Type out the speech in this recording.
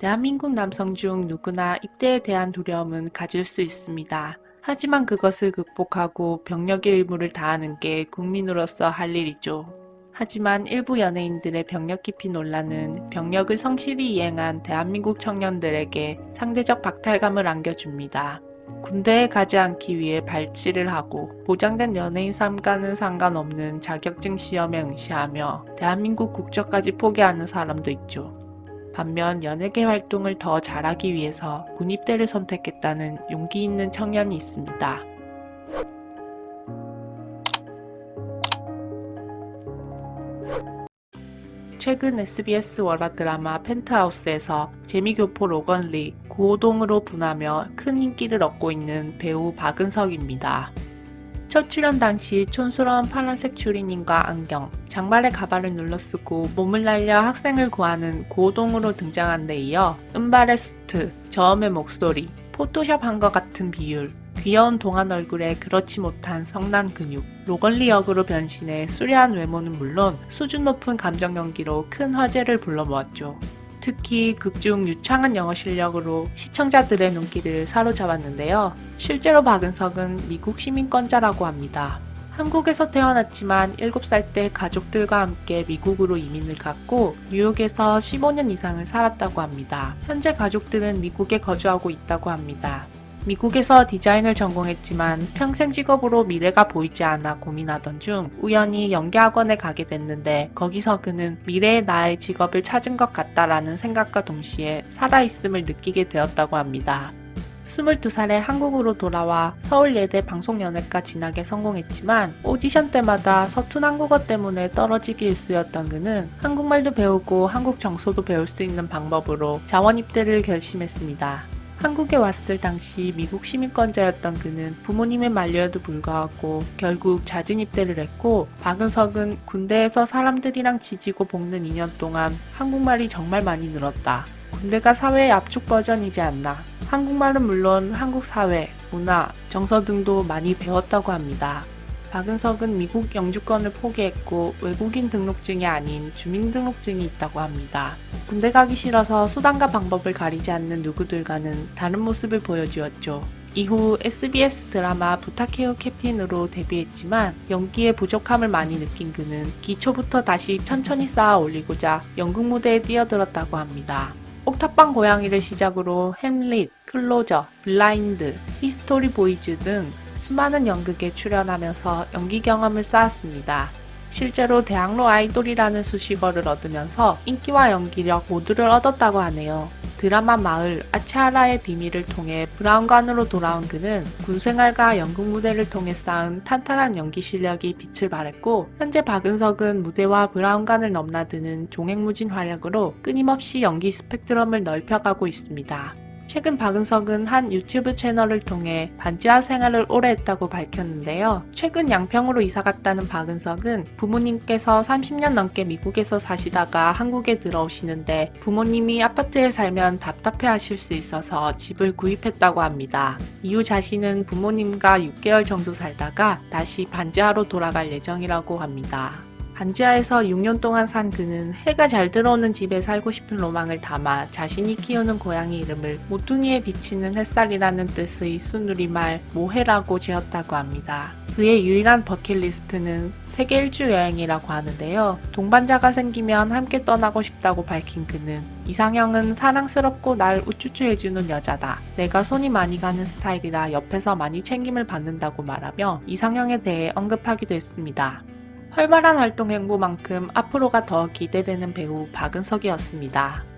대한민국 남성 중 누구나 입대에 대한 두려움은 가질 수 있습니다. 하지만 그것을 극복하고 병력의 의무를 다하는 게 국민으로서 할 일이죠. 하지만 일부 연예인들의 병력 기피 논란은 병력을 성실히 이행한 대한민국 청년들에게 상대적 박탈감을 안겨줍니다. 군대에 가지 않기 위해 발치를 하고 보장된 연예인 삶과는 상관없는 자격증 시험에 응시하며 대한민국 국적까지 포기하는 사람도 있죠. 반면 연예계 활동을 더 잘하기 위해서 군입대를 선택했다는 용기 있는 청년이 있습니다. 최근 SBS 월화 드라마 펜트하우스에서 재미교포 로건리, 구호동으로 분하며 큰 인기를 얻고 있는 배우 박은석입니다. 첫 출연 당시 촌스러운 파란색 추리닝과 안경, 장발에 가발을 눌러쓰고 몸을 날려 학생을 구하는 고동으로 등장한 데 이어 은발의 수트, 저음의 목소리, 포토샵 한 것 같은 비율, 귀여운 동안 얼굴에 그렇지 못한 성난 근육, 로건리 역으로 변신해 수려한 외모는 물론 수준 높은 감정 연기로 큰 화제를 불러모았죠. 특히 극중 유창한 영어 실력으로 시청자들의 눈길을 사로잡았는데요. 실제로 박은석은 미국 시민권자라고 합니다. 한국에서 태어났지만 7살 때 가족들과 함께 미국으로 이민을 갔고 뉴욕에서 15년 이상을 살았다고 합니다. 현재 가족들은 미국에 거주하고 있다고 합니다. 미국에서 디자인을 전공했지만 평생 직업으로 미래가 보이지 않아 고민하던 중 우연히 연기학원에 가게 됐는데 거기서 그는 미래의 나의 직업을 찾은 것 같다라는 생각과 동시에 살아있음을 느끼게 되었다고 합니다. 22살에 한국으로 돌아와 서울예대 방송연예과 진학에 성공했지만 오디션 때마다 서툰 한국어 때문에 떨어지기 일쑤였던 그는 한국말도 배우고 한국 정서도 배울 수 있는 방법으로 자원 입대를 결심했습니다. 한국에 왔을 당시 미국 시민권자였던 그는 부모님의 만류에도 불구하고 결국 자진 입대를 했고 박은석은 군대에서 사람들이랑 지지고 볶는 2년 동안 한국말이 정말 많이 늘었다. 군대가 사회의 압축 버전이지 않나. 한국말은 물론 한국 사회, 문화, 정서 등도 많이 배웠다고 합니다. 박은석은 미국 영주권을 포기했고 외국인 등록증이 아닌 주민등록증이 있다고 합니다. 군대 가기 싫어서 수단과 방법을 가리지 않는 누구들과는 다른 모습을 보여주었죠. 이후 SBS 드라마 부탁해요 캡틴으로 데뷔했지만 연기의 부족함을 많이 느낀 그는 기초부터 다시 천천히 쌓아 올리고자 연극 무대에 뛰어들었다고 합니다. 옥탑방 고양이를 시작으로 햄릿, 클로저, 블라인드, 히스토리 보이즈 등 수많은 연극에 출연하면서 연기 경험을 쌓았습니다. 실제로 대학로 아이돌이라는 수식어를 얻으면서 인기와 연기력 모두를 얻었다고 하네요. 드라마 마을 아차하라의 비밀을 통해 브라운관으로 돌아온 그는 군생활과 연극 무대를 통해 쌓은 탄탄한 연기 실력이 빛을 발했고 현재 박은석은 무대와 브라운관을 넘나드는 종횡무진 활약으로 끊임없이 연기 스펙트럼을 넓혀가고 있습니다. 최근 박은석은 한 유튜브 채널을 통해 반지하 생활을 오래 했다고 밝혔는데요. 최근 양평으로 이사 갔다는 박은석은 부모님께서 30년 넘게 미국에서 사시다가 한국에 들어오시는데 부모님이 아파트에 살면 답답해 하실 수 있어서 집을 구입했다고 합니다. 이후 자신은 부모님과 6개월 정도 살다가 다시 반지하로 돌아갈 예정이라고 합니다. 반지하에서 6년 동안 산 그는 해가 잘 들어오는 집에 살고 싶은 로망을 담아 자신이 키우는 고양이 이름을 모퉁이에 비치는 햇살이라는 뜻의 순우리말 모해라고 지었다고 합니다. 그의 유일한 버킷리스트는 세계 일주 여행이라고 하는데요. 동반자가 생기면 함께 떠나고 싶다고 밝힌 그는 이상형은 사랑스럽고 날 우쭈쭈해주는 여자다. 내가 손이 많이 가는 스타일이라 옆에서 많이 챙김을 받는다고 말하며 이상형에 대해 언급하기도 했습니다. 활발한 활동 행보만큼 앞으로가 더 기대되는 배우 박은석이었습니다.